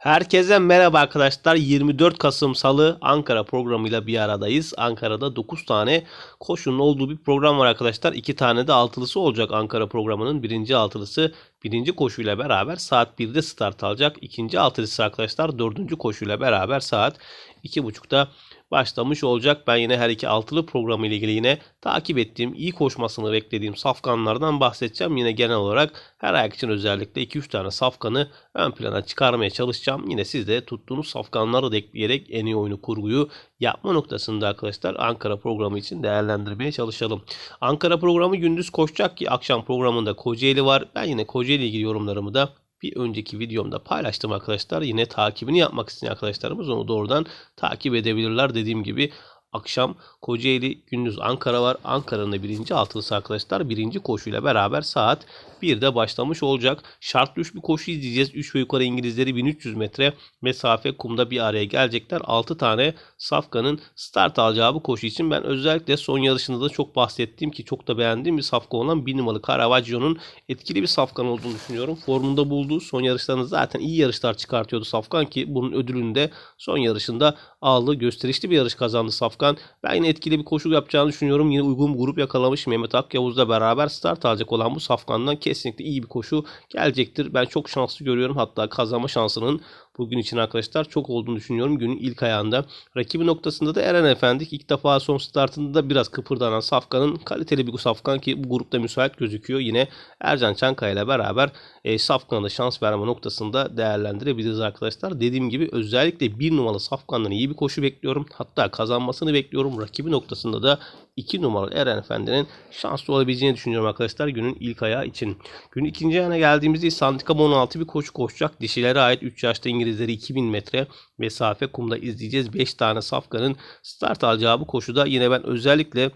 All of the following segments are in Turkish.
Herkese merhaba arkadaşlar. 24 Kasım Salı Ankara programıyla bir aradayız. Ankara'da 9 tane koşunun olduğu bir program var arkadaşlar. 2 tane de altılısı olacak Ankara programının. Birinci altılısı birinci koşuyla beraber saat 1'de start alacak. İkinci altılısı arkadaşlar dördüncü koşuyla beraber saat 2.30'da başlamış olacak. Ben yine her iki altılı programı ile ilgili yine takip ettiğim, iyi koşmasını beklediğim safkanlardan bahsedeceğim. Yine genel olarak her ayak için özellikle 2-3 tane safkanı ön plana çıkarmaya çalışacağım. Yine siz de tuttuğunuz safkanları da ekleyerek en iyi oyunu kurguyu yapma noktasında arkadaşlar Ankara programı için değerlendirmeye çalışalım. Ankara programı gündüz koşacak ki akşam programında Kocaeli var. Ben yine Kocaeli ile ilgili yorumlarımı da bir önceki videomda paylaştım arkadaşlar. Yine takibini yapmak isteyen arkadaşlarımız onu doğrudan takip edebilirler. Dediğim gibi akşam Kocaeli, gündüz Ankara var. Ankara'nın birinci altılısı arkadaşlar birinci koşuyla beraber saat 1'de başlamış olacak. Şart düş bir koşu izleyeceğiz. 3 ve yukarı İngilizleri 1300 metre mesafe kumda bir araya gelecekler. 6 tane Safkan'ın start alacağı bu koşu için ben özellikle son yarışında da çok bahsettiğim ki çok da beğendiğim bir Safka olan 1 numaralı Caravaggio'nun etkili bir Safkan olduğunu düşünüyorum. Formunda bulduğu son yarışlarında zaten iyi yarışlar çıkartıyordu Safkan ki bunun ödülünü de son yarışında aldı. Gösterişli bir yarış kazandı Safkan. Ben yine etkili bir koşu yapacağını düşünüyorum. Yine uygun bir grup yakalamış Mehmet Akyavuz'la beraber start alacak olan bu Safkan'dan kesinlikle iyi bir koşu gelecektir. Ben çok şanslı görüyorum. Hatta kazanma şansının bugün için arkadaşlar çok olduğunu düşünüyorum. Günün ilk ayağında. Rakibi noktasında da Eren Efendi ilk defa son startında da biraz kıpırdanan Safkan'ın kaliteli bir Safkan ki bu grupta müsait gözüküyor. Yine Ercan Çankaya ile beraber e, Safkan'a da şans verme noktasında değerlendirebiliriz arkadaşlar. Dediğim gibi özellikle bir numaralı Safkan'dan iyi bir koşu bekliyorum. Hatta kazanmasını bekliyorum. Rakibi noktasında da 2 numaralı Eren Efendi'nin şanslı olabileceğini düşünüyorum arkadaşlar günün ilk ayağı için. Günün ikinci ayağına geldiğimizde ise handikap 16 bir koşu koşacak. Dişilere ait 3 yaşta İngilizleri 2000 metre mesafe kumda izleyeceğiz. 5 tane safkanın start alacağı bu koşuda yine ben özellikle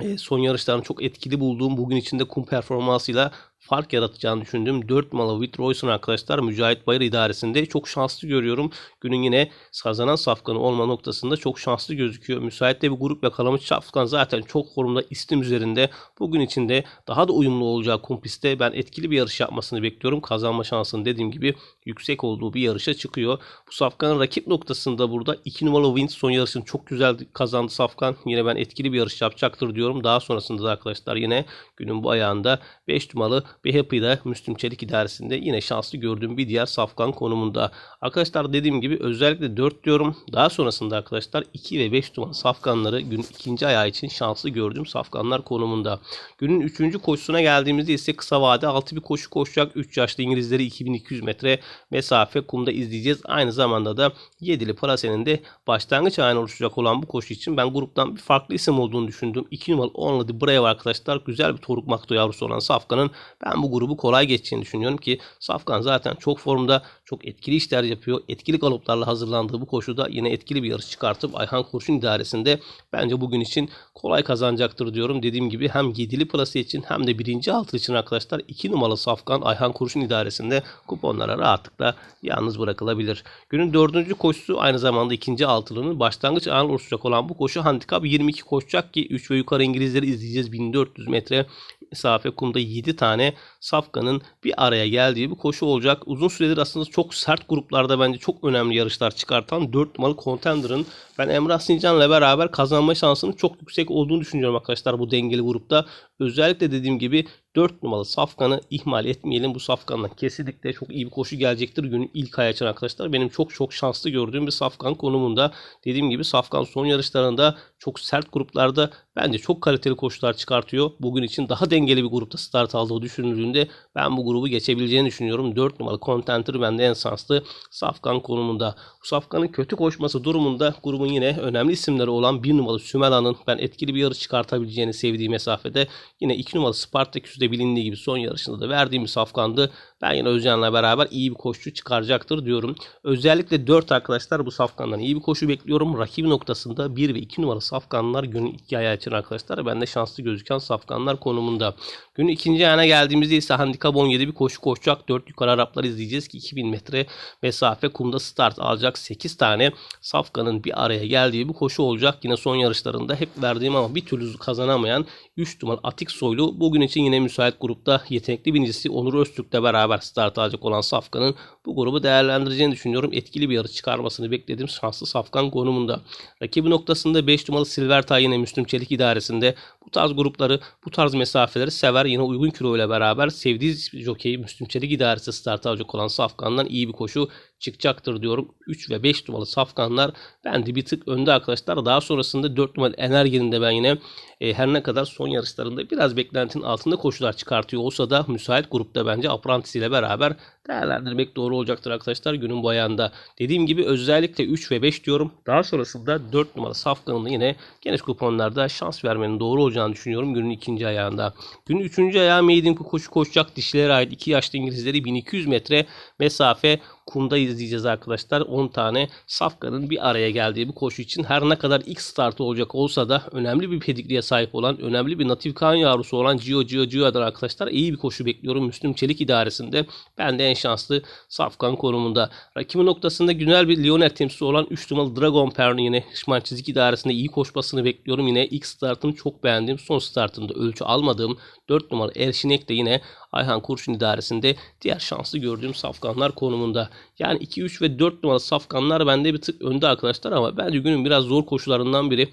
e, son yarışlarını çok etkili bulduğum bugün içinde kum performansıyla fark yaratacağını düşündüğüm 4 numaralı Witt arkadaşlar Mücahit Bayır idaresinde çok şanslı görüyorum. Günün yine kazanan safkanı olma noktasında çok şanslı gözüküyor. Müsait de bir grup yakalamış safkan zaten çok formda istim üzerinde. Bugün içinde daha da uyumlu olacağı kumpiste ben etkili bir yarış yapmasını bekliyorum. Kazanma şansının dediğim gibi yüksek olduğu bir yarışa çıkıyor. Bu safkanın rakip noktasında burada 2 numaralı Wind son yarışını çok güzel kazandı safkan. Yine ben etkili bir yarış yapacaktır diyorum. Daha sonrasında da arkadaşlar yine günün bu ayağında 5 numaralı bir Happy'de Müslüm Çelik idaresinde yine şanslı gördüğüm bir diğer safkan konumunda. Arkadaşlar dediğim gibi özellikle 4 diyorum. Daha sonrasında arkadaşlar 2 ve 5 numaralı safkanları gün ikinci ayağı için şanslı gördüğüm safkanlar konumunda. Günün 3. koşusuna geldiğimizde ise kısa vade 6 bir koşu koşacak. 3 yaşlı İngilizleri 2200 metre mesafe kumda izleyeceğiz. Aynı zamanda da 7'li Parasen'in de başlangıç ayağına oluşacak olan bu koşu için ben gruptan bir farklı isim olduğunu düşündüm. 2 numaralı Only Brave arkadaşlar güzel bir Toruk Makto yavrusu olan Safkan'ın ben bu grubu kolay geçeceğini düşünüyorum ki Safkan zaten çok formda, çok etkili işler yapıyor. Etkili galoplarla hazırlandığı bu koşuda yine etkili bir yarış çıkartıp Ayhan Kurşun idaresinde bence bugün için kolay kazanacaktır diyorum. Dediğim gibi hem 7'li plası için hem de birinci altı için arkadaşlar 2 numaralı Safkan Ayhan Kurşun idaresinde kuponlara rahatlıkla yalnız bırakılabilir. Günün dördüncü koşusu aynı zamanda ikinci altılının başlangıç anı oluşacak olan bu koşu handikap 22 koşacak ki 3 ve yukarı İngilizleri izleyeceğiz 1400 metre mesafe kumda 7 tane Safkan'ın bir araya geldiği bir koşu olacak. Uzun süredir aslında çok sert gruplarda bence çok önemli yarışlar çıkartan 4 numaralı Contender'ın ben Emrah Sincan'la beraber kazanma şansının çok yüksek olduğunu düşünüyorum arkadaşlar bu dengeli grupta. Özellikle dediğim gibi 4 numaralı Safkan'ı ihmal etmeyelim. Bu Safkan'la kesinlikle çok iyi bir koşu gelecektir günün ilk ayağı için arkadaşlar. Benim çok çok şanslı gördüğüm bir Safkan konumunda. Dediğim gibi Safkan son yarışlarında çok sert gruplarda bence çok kaliteli koşular çıkartıyor. Bugün için daha dengeli bir grupta start aldığı düşünüldüğünde ben bu grubu geçebileceğini düşünüyorum. 4 numaralı Contenter bende en şanslı Safkan konumunda. Bu Safkan'ın kötü koşması durumunda grubun yine önemli isimleri olan 1 numaralı Sümela'nın ben etkili bir yarış çıkartabileceğini sevdiği mesafede yine 2 numaralı Spartaküs'de bilindiği gibi son yarışında da verdiğim bir Safkan'dı. Ben yine Özcan'la beraber iyi bir koşu çıkaracaktır diyorum. Özellikle 4 arkadaşlar bu Safkan'dan iyi bir koşu bekliyorum. Rakibi noktasında 1 ve 2 numaralı Safkanlar günün iki ayağı için arkadaşlar. Ben de şanslı gözüken Safkanlar konumunda. Günün ikinci ayağına geldiğimizde ise handikap 17 bir koşu koşacak. 4 yukarı Araplar izleyeceğiz ki 2000 metre mesafe kumda start alacak. 8 tane Safkan'ın bir araya geldiği bir koşu olacak. Yine son yarışlarında hep verdiğim ama bir türlü kazanamayan 3 numaralı Atik Soylu bugün için yine müsait grupta yetenekli birincisi Onur Öztürk'le beraber beraber start alacak olan Safkan'ın bu grubu değerlendireceğini düşünüyorum. Etkili bir yarış çıkarmasını beklediğim şanslı Safkan konumunda. Rakibi noktasında 5 numaralı Silvertay yine Müslüm Çelik idaresinde bu tarz grupları, bu tarz mesafeleri sever. Yine uygun kilo ile beraber sevdiği jokeyi Müslüm Çelik idaresi start alacak olan Safkan'dan iyi bir koşu çıkacaktır diyorum. 3 ve 5 numaralı safkanlar bende bir tık önde arkadaşlar. Daha sonrasında 4 numaralı enerjinin de ben yine e, her ne kadar son yarışlarında biraz beklentinin altında koşular çıkartıyor olsa da müsait grupta bence Apprentice ile beraber değerlendirmek doğru olacaktır arkadaşlar günün bu ayağında. Dediğim gibi özellikle 3 ve 5 diyorum. Daha sonrasında 4 numara safkanın yine geniş kuponlarda şans vermenin doğru olacağını düşünüyorum günün ikinci ayağında. Günün üçüncü ayağı Maiden koşu koşacak dişilere ait 2 yaşlı İngilizleri 1200 metre mesafe kumda izleyeceğiz arkadaşlar. 10 tane safkanın bir araya geldiği bu koşu için her ne kadar ilk startı olacak olsa da önemli bir pedigriye sahip olan, önemli bir natif kan yavrusu olan Gio Gio Gio'dan arkadaşlar iyi bir koşu bekliyorum. Müslüm Çelik idaresinde ben de en şanslı safkan konumunda. Rakibi noktasında güzel bir Lioner temsilcisi olan 3 numaralı Dragon Perno yine Hışman Çizik idaresinde iyi koşmasını bekliyorum. Yine ilk startını çok beğendim. Son startında ölçü almadığım 4 numaralı Erşinek de yine Ayhan Kurşun idaresinde diğer şanslı gördüğüm safkanlar konumunda. Yani 2, 3 ve 4 numaralı safkanlar bende bir tık önde arkadaşlar ama bence günün biraz zor koşularından biri.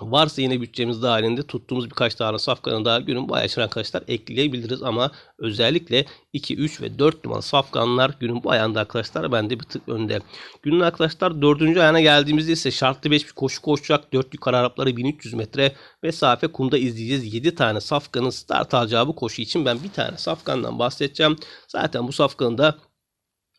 Varsa yine bütçemiz dahilinde tuttuğumuz birkaç tane safkanı daha günün bu ayağına arkadaşlar ekleyebiliriz ama özellikle 2, 3 ve 4 numaralı safkanlar günün bu ayağında arkadaşlar bende bir tık önde. Günün arkadaşlar 4. ayağına geldiğimizde ise şartlı 5 bir koşu koşacak. 4 yukarı Arapları 1300 metre mesafe kumda izleyeceğiz. 7 tane safkanın start alacağı bu koşu için ben bir tane safkandan bahsedeceğim. Zaten bu safkanın da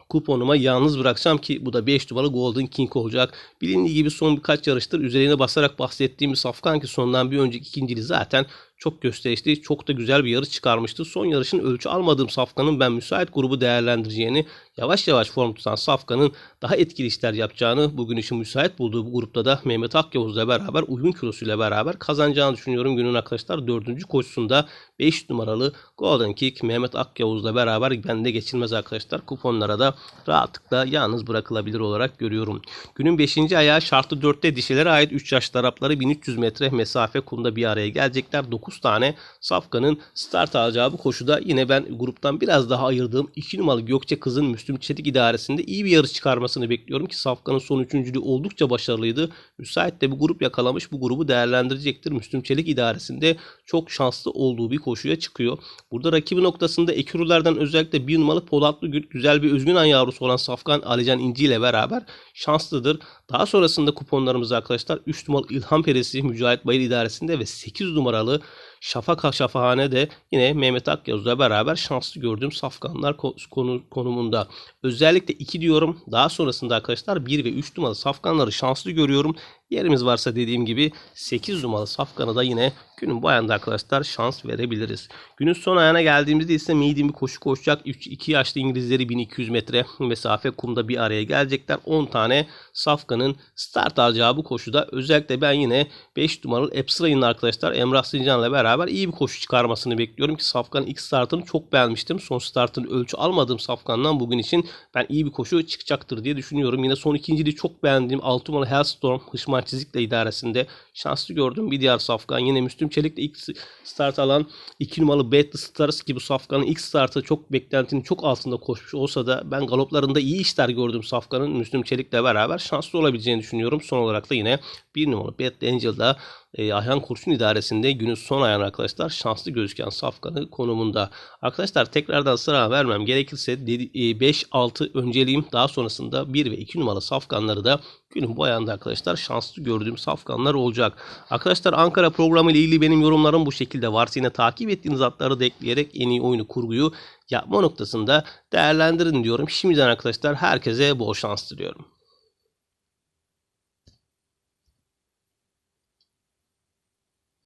kuponuma yalnız bırakacağım ki bu da 5 numaralı Golden King olacak. Bilindiği gibi son birkaç yarıştır üzerine basarak bahsettiğimiz Safkan ki sondan bir önceki ikinciliği zaten çok gösterişli, çok da güzel bir yarış çıkarmıştı. Son yarışın ölçü almadığım Safkan'ın ben müsait grubu değerlendireceğini, yavaş yavaş form tutan Safkan'ın daha etkili işler yapacağını, bugün için müsait bulduğu bu grupta da Mehmet Akyavuz'la beraber, uygun kilosuyla beraber kazanacağını düşünüyorum. Günün arkadaşlar dördüncü koşusunda 5 numaralı Golden Kick Mehmet Akyavuz'la beraber bende geçilmez arkadaşlar. Kuponlara da rahatlıkla yalnız bırakılabilir olarak görüyorum. Günün 5. ayağı şartlı 4'te dişilere ait 3 yaş tarafları 1300 metre mesafe kumda bir araya gelecekler. 9 9 tane Safkan'ın start alacağı bu koşuda yine ben gruptan biraz daha ayırdığım 2 numaralı Gökçe Kız'ın Müslüm Çetik idaresinde iyi bir yarış çıkarmasını bekliyorum ki Safkan'ın son üçüncülüğü oldukça başarılıydı. Müsait de bir grup yakalamış bu grubu değerlendirecektir. Müslüm Çelik idaresinde çok şanslı olduğu bir koşuya çıkıyor. Burada rakibi noktasında Ekürülerden özellikle bir numaralı Polatlı Gül güzel bir özgün an yavrusu olan Safkan Alican İnci ile beraber şanslıdır. Daha sonrasında kuponlarımız arkadaşlar 3 numaralı İlham Peresi Mücahit Bayır idaresinde ve 8 numaralı Şafak Şafahane de yine Mehmet Akyaz'la beraber şanslı gördüğüm safkanlar konu, konumunda. Özellikle 2 diyorum. Daha sonrasında arkadaşlar 1 ve 3 numaralı safkanları şanslı görüyorum. Yerimiz varsa dediğim gibi 8 numaralı safkanı da yine günün bu ayında arkadaşlar şans verebiliriz. Günün son ayağına geldiğimizde ise medium bir koşu koşacak. 2 yaşlı İngilizleri 1200 metre mesafe kumda bir araya gelecekler. 10 tane safkanın start alacağı bu koşuda özellikle ben yine 5 numaralı Epsra'nın arkadaşlar Emrah Sincan'la beraber iyi bir koşu çıkarmasını bekliyorum ki Safkan'ın ilk startını çok beğenmiştim. Son startını ölçü almadığım Safkan'dan bugün için ben iyi bir koşu çıkacaktır diye düşünüyorum. Yine son ikinciliği çok beğendiğim 6 numaralı Hellstorm Hışman Osman Çizik'le idaresinde şanslı gördüm. Bir diğer safkan yine Müslüm Çelik'le ilk start alan 2 numaralı Battle Stars gibi safkanın ilk startı çok beklentinin çok altında koşmuş olsa da ben galoplarında iyi işler gördüm safkanın Müslüm Çelik'le beraber şanslı olabileceğini düşünüyorum. Son olarak da yine 1 numaralı Bad Angel'da e, Ayhan Kurşun idaresinde günün son ayağına arkadaşlar şanslı gözüken safkanı konumunda. Arkadaşlar tekrardan sıra vermem gerekirse 5-6 e, önceliğim daha sonrasında 1 ve 2 numaralı safkanları da günün bu ayağında arkadaşlar şanslı gördüğüm safkanlar olacak. Arkadaşlar Ankara programı ile ilgili benim yorumlarım bu şekilde. Varsa yine takip ettiğiniz atları da ekleyerek en iyi oyunu kurguyu yapma noktasında değerlendirin diyorum. Şimdiden arkadaşlar herkese bol şans diliyorum.